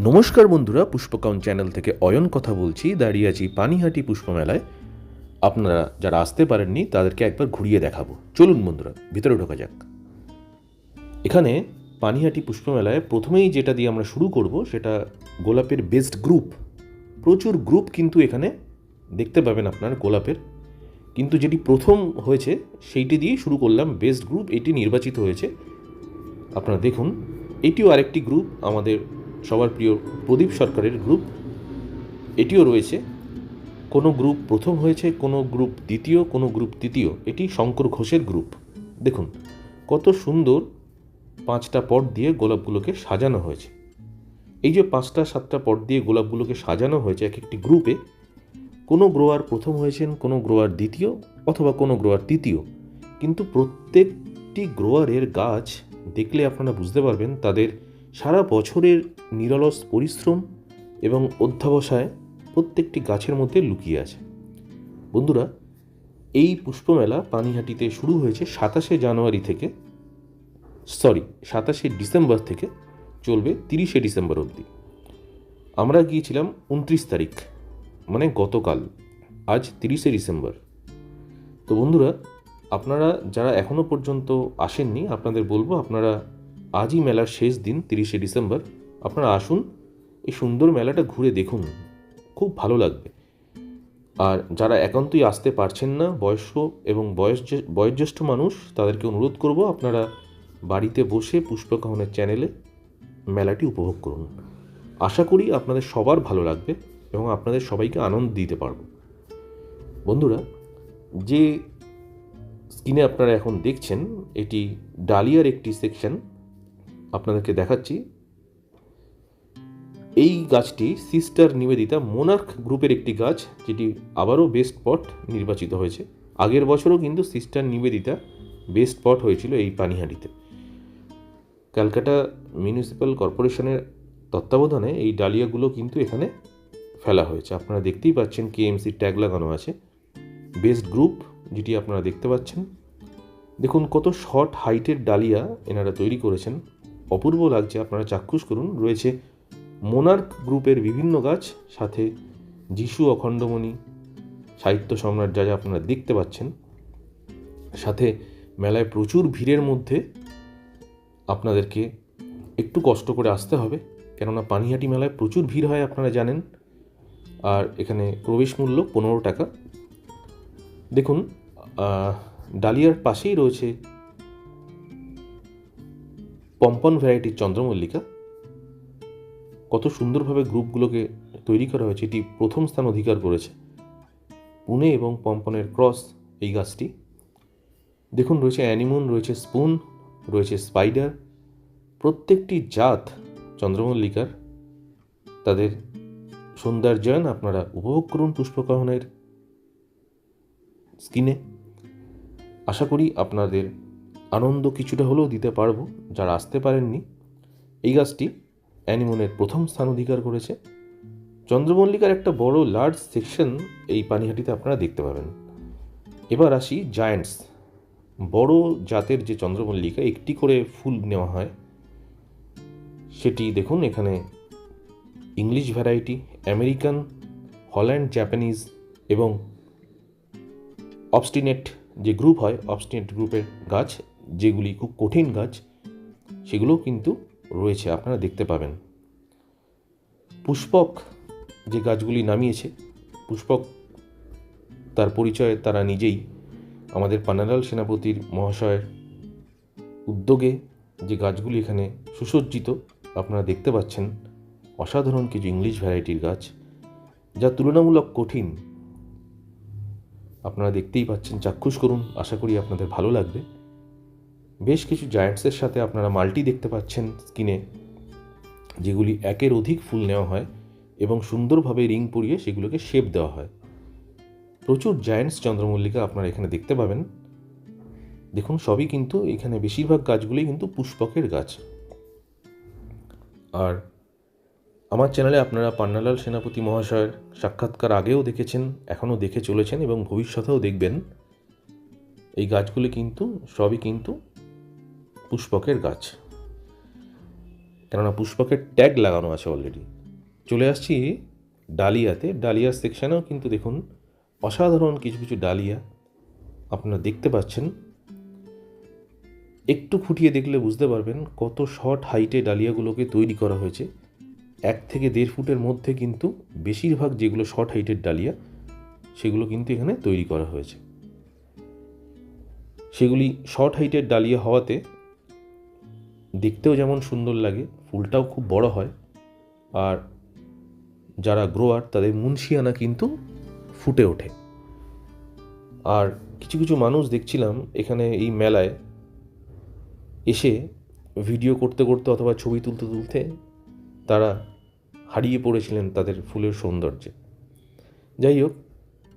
নমস্কার বন্ধুরা, পুষ্পকাউন চ্যানেল থেকে অয়ন কথা বলছি, দাঁড়িয়ে আছি পানিহাটি পুষ্পমেলায়। আপনারা যারা আসতে পারেননি, তাদেরকে একবার ঘুরিয়ে দেখাবো। চলুন বন্ধুরা, ভিতরে ঢোকা যাক। এখানে পানিহাটি পুষ্পমেলায় প্রথমেই যেটা দিয়ে আমরা শুরু করব, সেটা গোলাপের বেস্ট গ্রুপ। প্রচুর গ্রুপ কিন্তু এখানে দেখতে পাবেন আপনার গোলাপের। কিন্তু যেটি প্রথম হয়েছে, সেইটি দিয়ে শুরু করলাম বেস্ট গ্রুপ, এটি নির্বাচিত হয়েছে। আপনারা দেখুন, এটিও আরেকটি গ্রুপ আমাদের সবার প্রিয় প্রদীপ সরকারের গ্রুপ এটিও রয়েছে। কোনো গ্রুপ প্রথম হয়েছে, কোনো গ্রুপ দ্বিতীয়, কোনো গ্রুপ তৃতীয়, এটি শঙ্কর ঘোষের গ্রুপ দেখুন, কত সুন্দর পাঁচটা পট দিয়ে গোলাপগুলোকে সাজানো হয়েছে। এই যে পাঁচটা, সাতটা পট দিয়ে গোলাপগুলোকে সাজানো হয়েছে এক একটি গ্রুপে কোনো গ্রোয়ার প্রথম হয়েছেন, কোনো গ্রোয়ার দ্বিতীয়, অথবা কোনো গ্রোয়ার তৃতীয়। কিন্তু প্রত্যেকটি গ্রোয়ারের গাছ, দেখলে আপনারা বুঝতে পারবেন, তাদের সারা বছরের নিরলস পরিশ্রম এবং অধ্যাবসায় প্রত্যেকটি গাছের মধ্যে লুকিয়ে আছে। বন্ধুরা, এই পুষ্পমেলা পানিহাটিতে শুরু হয়েছে সাতাশে জানুয়ারি থেকে সরি সাতাশে ডিসেম্বর থেকে চলবে তিরিশে ডিসেম্বর অবধি। আমরা গিয়েছিলাম উনত্রিশ তারিখ মানে গতকাল, আজ তিরিশে ডিসেম্বর। তো বন্ধুরা, আপনারা যারা এখনও পর্যন্ত আসেননি, আপনাদের বলব আপনারা আজই মেলার শেষ দিন তিরিশে ডিসেম্বর আপনারা আসুন, এই সুন্দর মেলাটা ঘুরে দেখুন। খুব ভালো লাগবে। আর যারা একান্তই আসতে পারছেন না, বয়স্ক এবং বয়স বয়োজ্যেষ্ঠ মানুষ, তাদেরকে অনুরোধ করব আপনারা বাড়িতে বসে পুষ্পকাহনের চ্যানেলে মেলাটি উপভোগ করুন। আশা করি আপনাদের সবার ভালো লাগবে এবং আপনাদের সবাইকে আনন্দ দিতে পারব। বন্ধুরা, যে স্ক্রিনে আপনারা এখন দেখছেন, এটি ডালিয়ার একটি সেকশন আপনাদেরকে দেখাচ্ছি এই গাছটি সিস্টার নিবেদিতা মোনার্ক গ্রুপের একটি গাছ, যেটি আবারও বেস্ট পট নির্বাচিত হয়েছে। আগের বছরও কিন্তু সিস্টার নিবেদিতা বেস্ট পট হয়েছিল এই পানিহাটিতে। ক্যালকাটা মিউনিসিপ্যাল কর্পোরেশনের তত্ত্বাবধানে এই ডালিয়াগুলো কিন্তু এখানে ফেলা হয়েছে। আপনারা দেখতেই পাচ্ছেন কেএমসি ট্যাগ লাগানো আছে। বেস্ট গ্রুপ যেটি আপনারা দেখতে পাচ্ছেন। দেখুন, কত শর্ট হাইটের ডালিয়া এনারা তৈরি করেছেন। অপূর্ব লাগছে, আপনারা চাক্ষুষ করুন। রয়েছে মোনার্ক গ্রুপের বিভিন্ন গাছ, সাথে যিশু অখণ্ডমণি সাহিত্য সম্রাট যা যা আপনারা দেখতে পাচ্ছেন, সাথে মেলায় প্রচুর ভিড়ের মধ্যে আপনাদেরকে একটু কষ্ট করে আসতে হবে, কেননা পানিহাটি মেলায় প্রচুর ভিড় হয় আপনারা জানেন, আর এখানে প্রবেশ মূল্য পনেরো টাকা। দেখুন ডালিয়ার পাশেই রয়েছে পম্পন ভ্যারাইটির চন্দ্রমল্লিকা। কত সুন্দরভাবে গ্রুপগুলোকে তৈরি করা হয়েছে, এটি প্রথম স্থান অধিকার করেছে। পুনে এবং পম্পনের ক্রস এই গাছটি। দেখুন, রয়েছে অ্যানিমন, রয়েছে স্পুন, রয়েছে স্পাইডার। প্রত্যেকটি জাত চন্দ্রমল্লিকার। তাদের সৌন্দর্যায়ন আপনারা উপভোগ করুন পুষ্পকাহনের স্কিনে। আশা করি আপনাদের আনন্দ কিছুটা হলেও দিতে পারব, যারা আসতে পারেননি। এই গাছটি অ্যানিমনের প্রথম স্থান অধিকার করেছে। চন্দ্রমল্লিকার একটা বড় লার্জ সেকশন এই পানিহাটিতে আপনারা দেখতে পাবেন। এবার আসি জায়ান্টস বড় জাতের যে চন্দ্রমল্লিকা, একটি করে ফুল নেওয়া হয়। সেটি দেখুন এখানে। English variety American Holland Japanese এবং অবস্টিনেট যে গ্রুপ হয় অবস্টিনেট গ্রুপের গাছ, যেগুলি খুব কঠিন গাছ, সেগুলো কিন্তু রয়েছে, আপনারা দেখতে পাবেন। পুষ্পক যে গাছগুলি নামিয়েছে, পুষ্পক তার পরিচয় তারা নিজেই আমাদের পানালাল সেনাপতির মহাশয়ের উদ্যোগে যে গাছগুলি এখানে সুসজ্জিত, আপনারা দেখতে পাচ্ছেন অসাধারণ কিছু ইংলিশ ভ্যারাইটির গাছ, যা তুলনামূলক কঠিন। আপনারা দেখতেই পাচ্ছেন, চাক্ষুষ করুন, আশা করি আপনাদের ভালো লাগবে। বেশ কিছু জায়ান্টসের সাথে আপনারা মাল্টি দেখতে পাচ্ছেন স্কিনে যেগুলি একের অধিক ফুল নেওয়া হয় এবং সুন্দরভাবে রিং পরিয়ে সেগুলোকে শেপ দেওয়া হয়। প্রচুর জায়ান্টস চন্দ্রমল্লিকা আপনারা এখানে দেখতে পাবেন। দেখুন, সবই কিন্তু এখানে বেশিরভাগ গাছগুলি কিন্তু পুষ্পকের গাছ। আর আমার চ্যানেলে আপনারা পান্নালাল সেনাপতি মহাশয়ের সাক্ষাৎকার আগেও দেখেছেন, এখনও দেখে চলেছেন এবং ভবিষ্যতেও দেখবেন। এই গাছগুলি কিন্তু, সবই কিন্তু পুষ্পকের গাছ। কেননা পুষ্পকের ট্যাগ লাগানো আছে অলরেডি চলে আসছি ডালিয়াতে। ডালিয়া সেকশানেও কিন্তু দেখুন অসাধারণ কিছু কিছু ডালিয়া আপনারা দেখতে পাচ্ছেন। একটু খুঁটিয়ে দেখলে বুঝতে পারবেন কত শর্ট হাইটে ডালিয়াগুলোকে তৈরি করা হয়েছে। এক থেকে দেড় ফুটের মধ্যে কিন্তু বেশিরভাগ যেগুলো শর্ট হাইটের ডালিয়া, সেগুলো কিন্তু এখানে তৈরি করা হয়েছে। সেগুলি শর্ট হাইটের ডালিয়া হওয়াতে দেখতেও যেমন সুন্দর লাগে, ফুলটাও খুব বড় হয়। আর যারা গ্রোয়ার তাদের মুন্সিয়ানা কিন্তু ফুটে ওঠে। আর কিছু কিছু মানুষ দেখছিলাম এখানে এই মেলায় এসে ভিডিও করতে করতে অথবা ছবি তুলতে তুলতে তারা হারিয়ে পড়েছিলেন তাদের ফুলের সৌন্দর্যে। যাই হোক,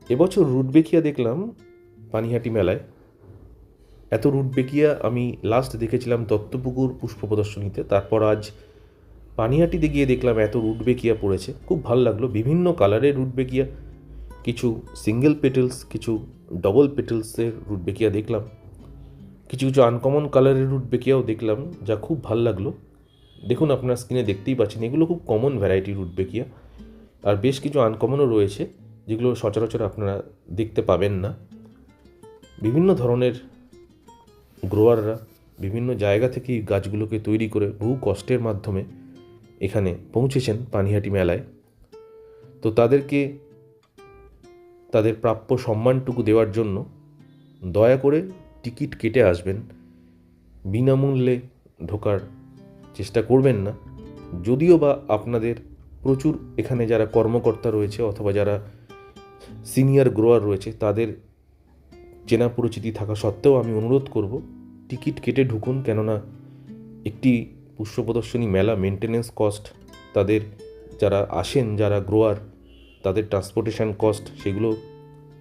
এবছর রুটবেকিয়া দেখলাম পানিহাটি মেলায়। এত রুটবেকিয়া আমি লাস্ট দেখেছিলাম দত্তপুকুর পুষ্প প্রদর্শনীতে তারপর আজ পানিহাটিতে গিয়ে দেখলাম এত রুটবেকিয়া পড়েছে। খুব ভালো লাগল। বিভিন্ন কালারের রুট রুটবেকিয়া কিছু সিঙ্গেল পেটেলস কিছু ডবল পেটেলসের রুট রুটবেকিয়া দেখলাম। কিছু কিছু আনকমন কালারের রুট রুটবেকিয়াও দেখলাম, যা খুব ভালো লাগল। দেখুন আপনার স্ক্রিনে দেখতেই পাচ্ছেন, এগুলো খুব কমন ভ্যারাইটি রুট রুটবেকিয়া আর বেশ কিছু আনকমনও রয়েছে, যেগুলো সচরাচর আপনারা দেখতে পাবেন না। বিভিন্ন ধরনের গ্রোয়াররা বিভিন্ন জায়গা থেকে গাছগুলোকে তৈরি করে বহু কষ্টের মাধ্যমে এখানে পৌঁছেছেন পানিহাটি মেলায়। তো তাদেরকে, তাদের প্রাপ্য সম্মানটুকু দেওয়ার জন্য দয়া করে টিকিট কেটে আসবেন। বিনামূল্যে ঢোকার চেষ্টা করবেন না। যদিও বা আপনাদের প্রচুর এখানে যারা কর্মকর্তা রয়েছে অথবা যারা সিনিয়র গ্রোয়ার রয়েছে, তাদের চেনা পরিচিতি থাকা সত্ত্বেও আমি অনুরোধ করব, টিকিট কেটে ঢুকুন কেননা একটি পুষ্প প্রদর্শনী মেলা মেনটেনেন্স কস্ট তাদের যারা আসেন, যারা গ্রোয়ার তাদের ট্রান্সপোর্টেশন কস্ট সেগুলো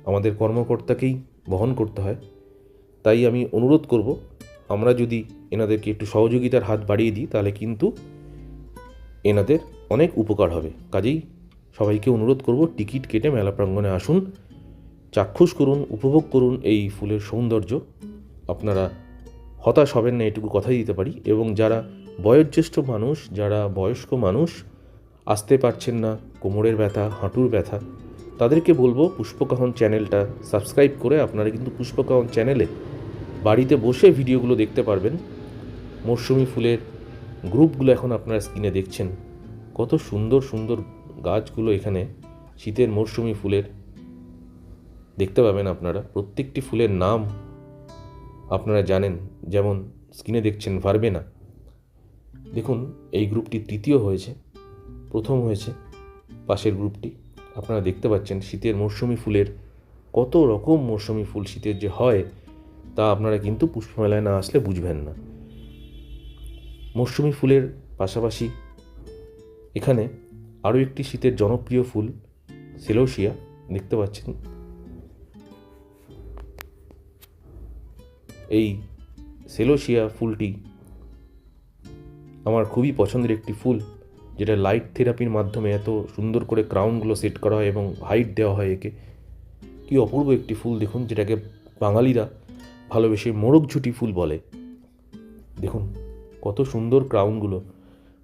আমাদের কর্মকর্তাকেই বহন করতে হয়। তাই আমি অনুরোধ করব, আমরা যদি এনাদেরকে একটু সহযোগিতার হাত বাড়িয়ে দিই, তাহলে কিন্তু এনাদের অনেক উপকার হবে। কাজেই সবাইকে অনুরোধ করব, টিকিট কেটে মেলা প্রাঙ্গণে আসুন। চাক্ষুষ করুন, উপভোগ করুন এই ফুলের সৌন্দর্য। আপনারা হতাশ হবেন না, এটুকু কথাই দিতে পারি। এবং যারা বয়োজ্যেষ্ঠ মানুষ, যারা বয়স্ক মানুষ, আসতে পারছেন না, কোমরের ব্যথা, হাঁটুর ব্যথা, তাদেরকে বলব পুষ্পকাহন চ্যানেলটা সাবস্ক্রাইব করে আপনারা কিন্তু পুষ্পকাহন চ্যানেলে বাড়িতে বসে ভিডিওগুলো দেখতে পারবেন। মরশুমি ফুলের গ্রুপগুলো এখন আপনারা স্ক্রিনে দেখছেন। কত সুন্দর সুন্দর গাছগুলো এখানে শীতের মরশুমি ফুলের দেখতে পাবেন আপনারা। প্রত্যেকটি ফুলের নাম আপনারা জানেন, যেমন স্ক্রিনে দেখছেন ভারবেনা। দেখুন, এই গ্রুপটি তৃতীয় হয়েছে, প্রথম হয়েছে, পাশের গ্রুপটি। আপনারা দেখতে পাচ্ছেন শীতের মরশুমি ফুলের কত রকম মরশুমি ফুল শীতের যে হয়, তা আপনারা কিন্তু পুষ্পমেলায় না আসলে বুঝবেন না। মরশুমি ফুলের পাশাপাশি এখানে আরও একটি শীতের জনপ্রিয় ফুল সেলোসিয়া দেখতে পাচ্ছেন। এই সেলোসিয়া ফুলটি আমার খুবই পছন্দের একটি ফুল, যেটা লাইট থেরাপির মাধ্যমে এত সুন্দর করে ক্রাউনগুলো সেট করা হয় এবং হাইট দেওয়া হয় একে। কি অপূর্ব একটি ফুল দেখুন, যেটাকে বাঙালিরা ভালোবেসে মোরগ ঝুটি ফুল বলে। দেখুন, কত সুন্দর ক্রাউনগুলো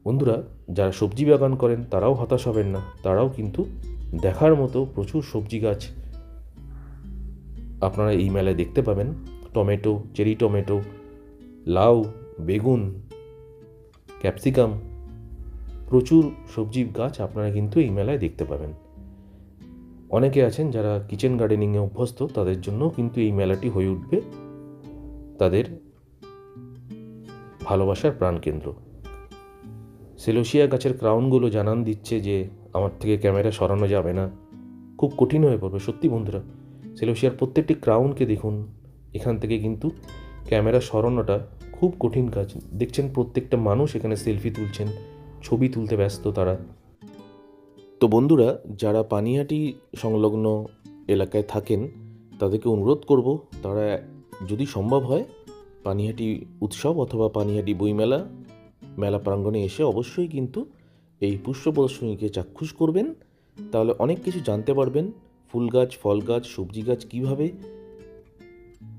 বন্ধুরা, যারা সবজি বাগান করেন, তারাও হতাশ হবেন না, তারাও কিন্তু দেখার মতো প্রচুর সবজি গাছ আপনারা এই মেলায় দেখতে পাবেন। টমেটো, চেরি টমেটো, লাউ, বেগুন, ক্যাপসিকাম, প্রচুর সবজি গাছ আপনারা কিন্তু এই মেলায় দেখতে পাবেন। অনেকে আছেন যারা কিচেন গার্ডেনিংয়ে অভ্যস্ত, তাদের জন্য কিন্তু এই মেলাটি হয়ে উঠবে তাদের ভালোবাসার প্রাণকেন্দ্র। সেলোসিয়া গাছের ক্রাউনগুলো জানান দিচ্ছে যে, আমার থেকে ক্যামেরা সরানো যাবে না। খুব কঠিন হয়ে পড়বে, সত্যি বন্ধুরা। সেলোসিয়ার প্রত্যেকটি ক্রাউনকে দেখুন এখান থেকে কিন্তু ক্যামেরা সরানোটা খুব কঠিন কাজ। দেখছেন প্রত্যেকটা মানুষ এখানে সেলফি তুলছেন, ছবি তুলতে ব্যস্ত তারা। তো বন্ধুরা, যারা পানিহাটি সংলগ্ন এলাকায় থাকেন, তাদেরকে অনুরোধ করব, তারা যদি সম্ভব হয়, পানিহাটি উৎসব অথবা পানিহাটি বইমেলা, মেলা প্রাঙ্গণে এসে অবশ্যই কিন্তু এই পুষ্প প্রদর্শনীকে চাক্ষুষ করবেন। তাহলে অনেক কিছু জানতে পারবেন ফুল গাছ ফল গাছ সবজি গাছ কীভাবে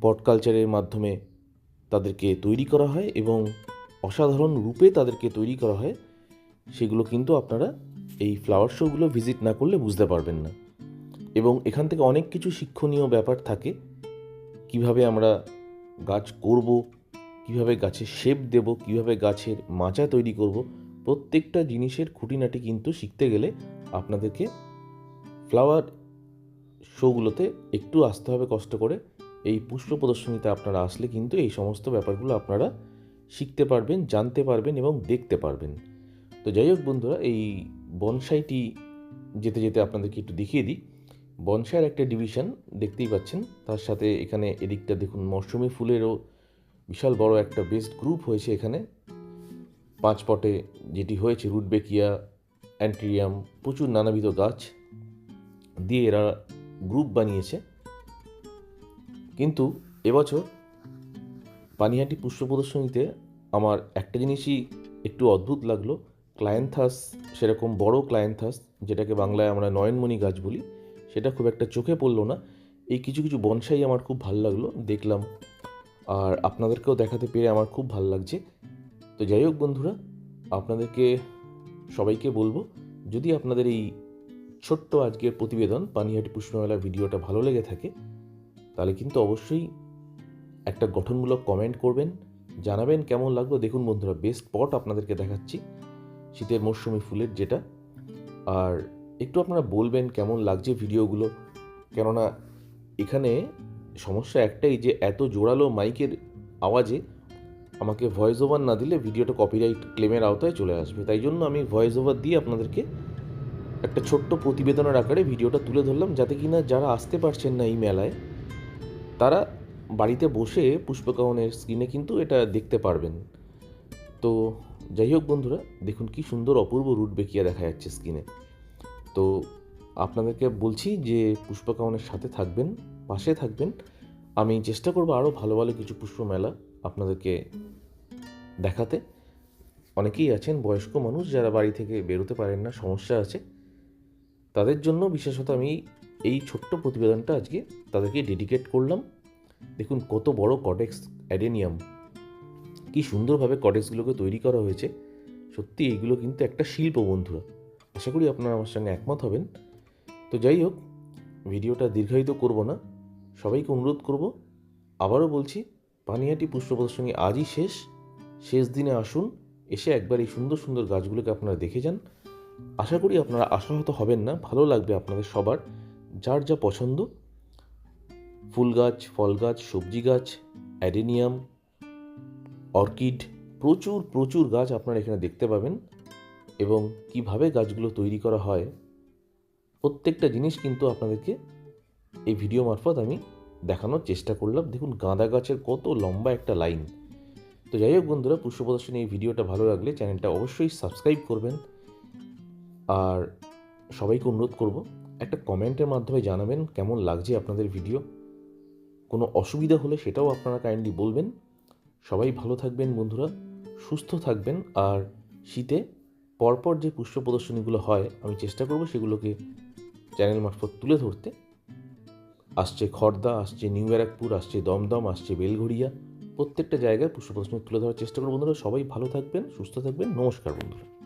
পট কালচারের মাধ্যমে তাদেরকে তৈরি করা হয় এবং অসাধারণ রূপে তাদেরকে তৈরি করা হয়, সেগুলো কিন্তু আপনারা এই ফ্লাওয়ার শোগুলো ভিজিট না করলে বুঝতে পারবেন না। এবং এখান থেকে অনেক কিছু শিক্ষণীয় ব্যাপার থাকে। কীভাবে আমরা গাছ করব, কীভাবে গাছের শেপ দেব, কীভাবে গাছের মাচা তৈরি করব, প্রত্যেকটা জিনিসের খুঁটিনাটি কিন্তু শিখতে গেলে আপনাদেরকে ফ্লাওয়ার শোগুলোতে একটু আসতে হবে কষ্ট করে। এই পুষ্প প্রদর্শনীতে আপনারা আসলে কিন্তু এই সমস্ত ব্যাপারগুলো আপনারা শিখতে পারবেন, জানতে পারবেন এবং দেখতে পারবেন। তো যাই হোক বন্ধুরা, এই বনসাইটি যেতে যেতে আপনাদেরকে একটু দেখিয়ে দিই। বনসাইয়ের একটা ডিভিশন দেখতেই পাচ্ছেন। তার সাথে এখানে এদিকটা দেখুন মৌসুমি ফুলেরও বিশাল বড় একটা বেস্ট গ্রুপ হয়েছে এখানে। পাঁচ পটে যেটি হয়েছে, রুটবেকিয়া, অ্যান্ট্রিয়াম, প্রচুর নানাবিধ গাছ দিয়ে এরা গ্রুপ বানিয়েছে। কিন্তু এবছর পানিহাটি পুষ্প প্রদর্শনীতে আমার একটা জিনিসই একটু অদ্ভুত লাগল, ক্লায়েন্থাস, সেরকম বড় ক্লায়েন্থাস, যেটাকে বাংলায় আমরা নয়নমণি গাছ বলি, সেটা খুব একটা চোখে পড়ল না। এই কিছু কিছু বনসাই আমার খুব ভালো লাগল, দেখলাম। আর আপনাদেরকেও দেখাতে পেরে আমার খুব ভালো লাগছে। তো যাই হোক বন্ধুরা, আপনাদেরকে, সবাইকে বলব, যদি আপনাদের এই ছোট্ট আজকের প্রতিবেদন পানিহাটি পুষ্পমেলার ভিডিওটা ভালো লেগে থাকে তাহলে কিন্তু অবশ্যই একটা গঠনমূলক কমেন্ট করবেন, জানাবেন কেমন লাগল। দেখুন বন্ধুরা বেস্ট স্পট আপনাদেরকে দেখাচ্ছি, শীতের মরশুমি ফুলের যেটা। আর একটু আপনারা বলবেন কেমন লাগছে ভিডিওগুলো, কেননা এখানে সমস্যা একটাই যে এত জোরালো মাইকের আওয়াজে আমাকে ভয়েস ওভার না দিলে ভিডিওটা কপিরাইট ক্লেমের আওতায় চলে আসবে। তাই জন্য আমি ভয়েস ওভার দিয়ে আপনাদেরকে একটা ছোট্ট প্রতিবেদনের আকারে ভিডিওটা তুলে ধরলাম, যাতে কিনা যারা আসতে পারছেন না এই মেলায় তারা বাড়িতে বসে পুষ্পকাহনের স্ক্রিনে কিন্তু এটা দেখতে পারবেন। তো যাই হোক বন্ধুরা, দেখুন কি সুন্দর অপূর্ব রুট বেকিয়া দেখা যাচ্ছে স্ক্রিনে তো আপনাদেরকে বলছি যে পুষ্পকাহনের সাথে থাকবেন, পাশে থাকবেন। আমি চেষ্টা করব আরও ভালো ভালো কিছু পুষ্প মেলা আপনাদেরকে দেখাতে। অনেকেই আছেন, বয়স্ক মানুষ যারা বাড়ি থেকে বেরোতে পারেন না, সমস্যা আছে। তাদের জন্য বিশেষত আমি এই ছোট্ট প্রতিবেদনটা আজকে তাদেরকে ডেডিকেট করলাম। দেখুন কত বড় কডেক্স অ্যাডেনিয়াম কি সুন্দরভাবে কডেক্সগুলোকে তৈরি করা হয়েছে। সত্যি এইগুলো কিন্তু একটা শিল্প বন্ধুরা। আশা করি আপনারা আমার সঙ্গে একমত হবেন। তো যাই হোক, ভিডিওটা দীর্ঘায়িত করব না। সবাইকে অনুরোধ করব, আবারও বলছি, পানিহাটি পুষ্প প্রদর্শনী আজই শেষ। শেষ দিনে আসুন, এসে একবার এই সুন্দর সুন্দর গাছগুলোকে আপনারা দেখে যান। আশা করি আপনারা আশাহত হবেন না, ভালো লাগবে আপনাদের সবার। যার যা পছন্দ। ফুল গাছ, ফল গাছ, সবজি গাছ, অ্যাডেনিয়াম, অর্কিড, প্রচুর প্রচুর গাছ আপনারা এখানে দেখতে পাবেন। এবং কীভাবে গাছগুলো তৈরি করা হয়, প্রত্যেকটা জিনিস কিন্তু আপনাদেরকে এই ভিডিও মারফত আমি দেখানোর চেষ্টা করলাম। দেখুন, গাঁদা গাছের কত লম্বা একটা লাইন। তো যাই হোক বন্ধুরা পুষ্প প্রদর্শনী এই ভিডিওটা ভালো লাগলে চ্যানেলটা অবশ্যই সাবস্ক্রাইব করবেন। আর সবাইকে অনুরোধ করব একটা কমেন্টের মাধ্যমে জানাবেন কেমন লাগছে আপনাদের ভিডিও। কোনো অসুবিধা হলে সেটাও আপনারা কাইন্ডলি বলবেন। সবাই ভালো থাকবেন বন্ধুরা, সুস্থ থাকবেন। আর শীতে পরপর যে পুষ্প প্রদর্শনীগুলো হয়, আমি চেষ্টা করব সেগুলোকে চ্যানেল মারফত তুলে ধরতে। আসছে খর্দা, আসছে নিউ ব্যারাকপুর, আসছে দমদম, আসছে বেলঘড়িয়া। প্রত্যেকটা জায়গায় পুষ্প প্রদর্শনী তুলে ধরার চেষ্টা করব বন্ধুরা। সবাই ভালো থাকবেন, সুস্থ থাকবেন। নমস্কার বন্ধুরা।